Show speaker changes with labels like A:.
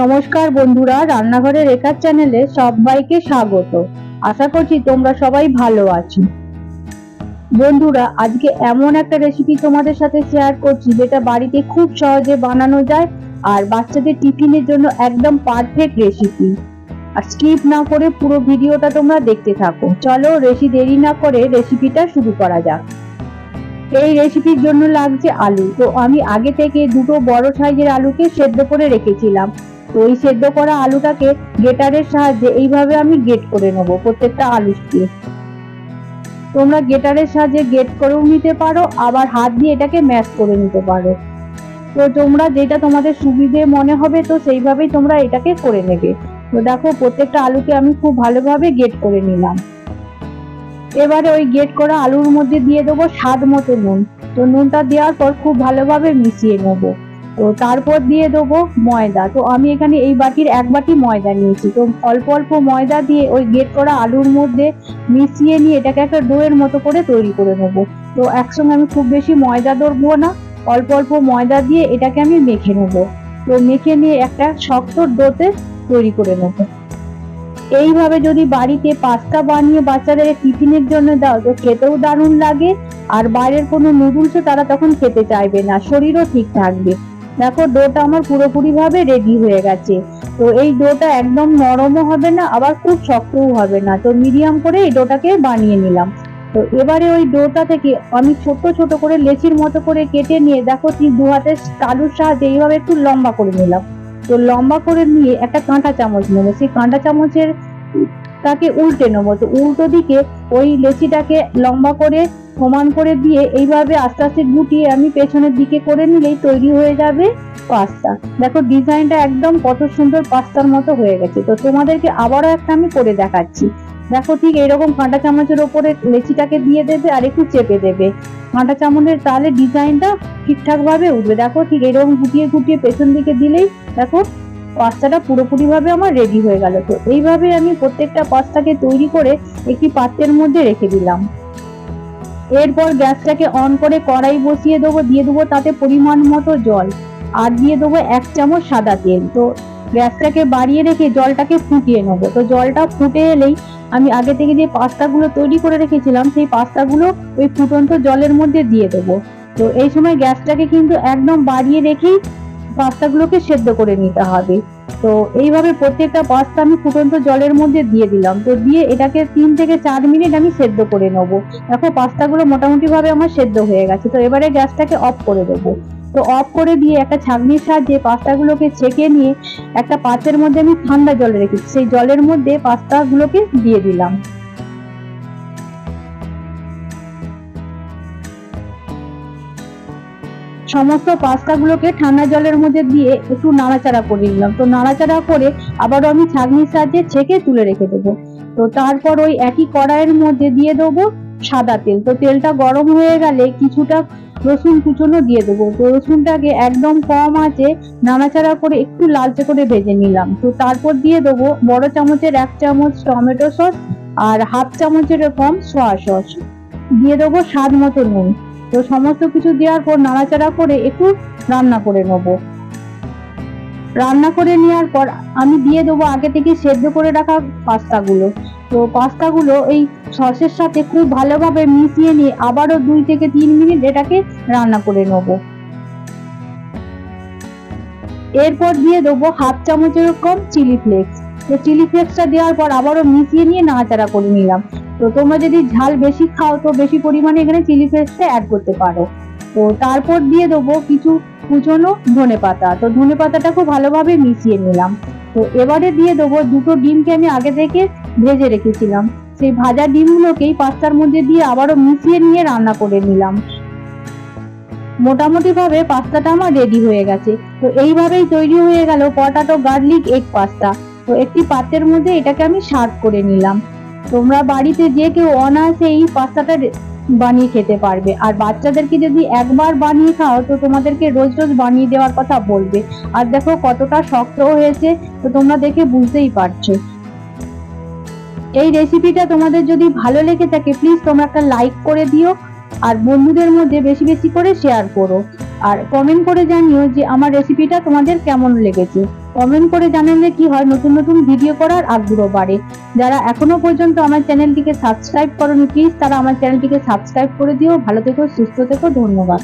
A: নমস্কার বন্ধুরা, রান্নাঘরের রেখার চ্যানেলে সবাইকে স্বাগত। আশা করছি তোমরা সবাই ভালো আছো। বন্ধুরা, আজকে এমন একটা রেসিপি তোমাদের সাথে শেয়ার করছি, যেটা বাড়িতে খুব সহজে বানানো যায় আর বাচ্চাদের টিফিনের জন্য একদম পারফেক্ট রেসিপি আর স্কিপ না করে পুরো ভিডিওটা তোমরা দেখতে থাকো। চলো বেশি দেরি না করে রেসিপিটা শুরু করা যাক। এই রেসিপির জন্য লাগছে আলু। তো আমি আগে থেকে দুটো বড় সাইজের আলুকে সেদ্ধ করে রেখেছিলাম। তো এই সেদ্ধ করা আলুটাকে গেটারের সাহায্যে এইভাবে আমি গেট করে নেব, প্রত্যেকটা আলুকে তোমরা গেটারের সাহায্যে গেট করেও নিতে পারো, আবার হাত দিয়ে এটাকে ম্যাশ করে নিতে পারো। তো তোমরা যেটা তোমাদের সুবিধে মনে হবে, তো সেইভাবেই তোমরা এটাকে করে নেবে। তো দেখো, প্রত্যেকটা আলুকে আমি খুব ভালোভাবে গেট করে নিলাম। এবারে ওই গেট করা আলুর মধ্যে দিয়ে দেবো স্বাদ মতো নুন। তো নুনটা দেওয়ার পর খুব ভালোভাবে মিশিয়ে নেব। তো তারপর দিয়ে দেবো ময়দা। তো আমি এখানে এই বাটির এক বাটি ময়দা নিয়েছি। তো অল্প অল্প ময়দা দিয়ে ওই গেট করা আলুর মধ্যে মিশিয়ে নিয়ে এটাকে একটা ডোয়ের মতো করে তৈরি করে নেব। তো একসঙ্গে আমি খুব বেশি ময়দা ধরবো না। অল্প অল্প ময়দা দিয়ে এটাকে আমি মেখে নেব। তো মেখে নিয়ে একটা শক্ত ডোতে তৈরি করে নেব। এইভাবে যদি বাড়িতে পাস্তা বানিয়ে বাচ্চাদের টিফিনের জন্য দাও, তো খেতেও দারুণ লাগে। আর বাইরের কোনো নুডলসও তারা তখন খেতে চাইবে না। শরীরও ঠিক থাকবে। দেখো ডোটা আমার পুরোপুরি ভাবে রেডি হয়ে গেছে। তো এই ডোটা একদম নরমও হবে না, আবার খুব শক্তও হবে না। তো মিডিয়াম করে এই ডোটাকে বানিয়ে নিলাম। তো এবারে ওই ডোটা থেকে আমি ছোট ছোট করে লেচির মতো করে কেটে নিয়ে, দেখো ঠিক দু হাতের তালুর সাহায্যে এইভাবে একটু লম্বা করে নিলাম। তো লম্বা করে নিয়ে একটা কাঁটা চামচ নেব। সেই কাঁটা চামচের তাকে উল্টে নেব। তো উল্টো দিকে ওই লেচিটাকে লম্বা করে সমান করে দিয়ে এইভাবে আস্তে আস্তে গুটিয়ে আমি পেছনের দিকে করে নিলেই তৈরি হয়ে যাবে পাস্তা। দেখো ডিজাইনটা একদম কত সুন্দর পাস্তার মতো হয়ে গেছে। তো তোমাদেরকে আবারও একটা আমি করে দেখাচ্ছি। দেখো ঠিক এইরকম কাঁটা চামচের ওপরে লেচিটাকে দিয়ে দেবে আর একটু চেপে দেবে। কাঁটা চামচের তাহলে ডিজাইনটা ঠিকঠাক ভাবে উঠবে। দেখো ঠিক এরকম গুটিয়ে গুটিয়ে পেছন দিকে দিলেই দেখো পাস্তাটা পুরোপুরি ভাবে আমার রেডি হয়ে গেল তো। এইভাবে আমি প্রত্যেকটা পাস্তাকে তৈরি করে একটি পাত্রের মধ্যে রেখে দিলাম। এরপর গ্যাসটাকে অন করে কড়াই বসিয়ে দেবো, দিয়ে দেবো তাতে পরিমাণ মতো জল। আর দিয়ে দেবো এক চামচ সাদা তেল। তো গ্যাসটাকে বাড়িয়ে রেখে জলটাকে ফুটিয়ে নেব। তো জলটা ফুটে এলেই আমি আগে থেকে যে পাস্তাগুলো তৈরি করে রেখেছিলাম, সেই পাস্তাগুলো ওই ফুটন্ত জলের মধ্যে দিয়ে দেবো। তো এই সময় গ্যাসটাকে কিন্তু একদম বাড়িয়ে রেখেই পাস্তাগুলোকে সেদ্ধ করে নিতে হবে। তো এইভাবে প্রত্যেকটা পাস্তা আমি ফুটন্ত জলের মধ্যে দিয়ে দিলাম। তো দিয়ে এটাকে তিন থেকে চার মিনিট আমি সেদ্ধ করে নেব। দেখো পাস্তাগুলো মোটামুটি ভাবে আমার সেদ্ধ হয়ে গেছে। তো এবারে গ্যাসটাকে অফ করে দেবো। তো অফ করে দিয়ে একটা ছাঁকনির সাহায্যে পাস্তাগুলোকে ছেঁকে নিয়ে একটা পাত্রের মধ্যে আমি ঠান্ডা জল রেখেছি সেই জলের মধ্যে পাস্তাগুলোকে দিয়ে দিলাম। সমস্ত পাস্তাগুলোকে ঠান্ডা জলের মধ্যে দিয়ে একটু নাড়াচাড়া করে নিলাম। তো নাড়াচাড়া করে আবারও আমি ছাঁকনির সাহায্যে ছেঁকে তুলে রেখে দেবো। তো তারপর ওই একই কড়াইয়ের মধ্যে দিয়ে দেবো সাদা তেল। তো তেলটা গরম হয়ে গেলে কিছুটা রসুন কুচনো দিয়ে দেবো। তো রসুনটাকে একদম কম আছে নাড়াচাড়া করে একটু লালচে করে ভেজে নিলাম। তো তারপর দিয়ে দেবো বড় চামচের এক চামচ টমেটো সস আর হাফ চামচের কম সয়া সস। দিয়ে দেবো স্বাদ মতো নুন। তো সমস্ত কিছু দেওয়ার পর নাড়াচাড়া করে একটু রান্না করে নেব। রান্না করে নেওয়ার পর আমি দিয়ে দেবো আগে থেকে সেদ্ধ করে রাখা পাস্তাগুলো। তো পাস্তাগুলো এই সসের সাথে খুব ভালোভাবে মিশিয়ে নিয়ে আবারও দুই থেকে তিন মিনিট এটাকে রান্না করে নেব। এরপর দিয়ে দেবো হাফ চামচের কম চিলি ফ্লেক্স। তো চিলি ফ্লেক্সটা দেওয়ার পর আবারও মিশিয়ে নিয়ে নাড়াচাড়া করে নিলাম। তো তোমরা যদি ঝাল বেশি খাও, তো বেশি পরিমাণে এখানে চিলি ফ্লেক্সটা অ্যাড করতে পারো। তো তারপর দিয়ে দেবো কিছু কুচনো ধনে পাতা। তো ধনে পাতাটা খুব ভালোভাবে মিশিয়ে নিলাম। তো এবারে দিয়ে দেবো দুটো ডিমকে আমি আগে থেকে ভেজে রেখেছিলাম। সেই ভাজা ডিমগুলোকেই পাস্তার মধ্যে দিয়ে আবারও মিশিয়ে নিয়ে রান্না করে নিলাম। মোটামুটি ভাবে পাস্তাটা আমার রেডি হয়ে গেছে। তো এইভাবেই তৈরি হয়ে গেল পটাটো গার্লিক এগ পাস্তা তো একটি পাত্রের মধ্যে এটাকে আমি সার্ভ করে নিলাম। তোমরা বাড়িতে যে কেউ অনায়াসে এই পাস্তাটা বানিয়ে খেতে পারবে। আর বাচ্চাদেরকে যদি একবার বানিয়ে খাও, তো তোমাদেরকে রোজ রোজ বানিয়ে দেওয়ার কথা বলবে। আর দেখো কতটা শক্ত হয়েছে, তো তোমরা দেখে বুঝতেই পারছ। এই রেসিপিটা তোমাদের যদি ভালো লেগে থাকে প্লিজ তোমরা একটা লাইক করে দিও, আর বন্ধুদের মধ্যে বেশি বেশি করে শেয়ার করো। আর কমেন্ট করে জানিও যে আমার রেসিপিটা তোমাদের কেমন লেগেছে। কমেন্ট করে জানালে কি হয়, নতুন নতুন ভিডিও করার আগ্রহ বাড়ে। যারা এখনও পর্যন্ত আমার চ্যানেলটিকে সাবস্ক্রাইব করনি প্লিজ তারা আমার চ্যানেলটিকে সাবস্ক্রাইব করে দিও। ভালো থেকো, সুস্থ থেকো, ধন্যবাদ।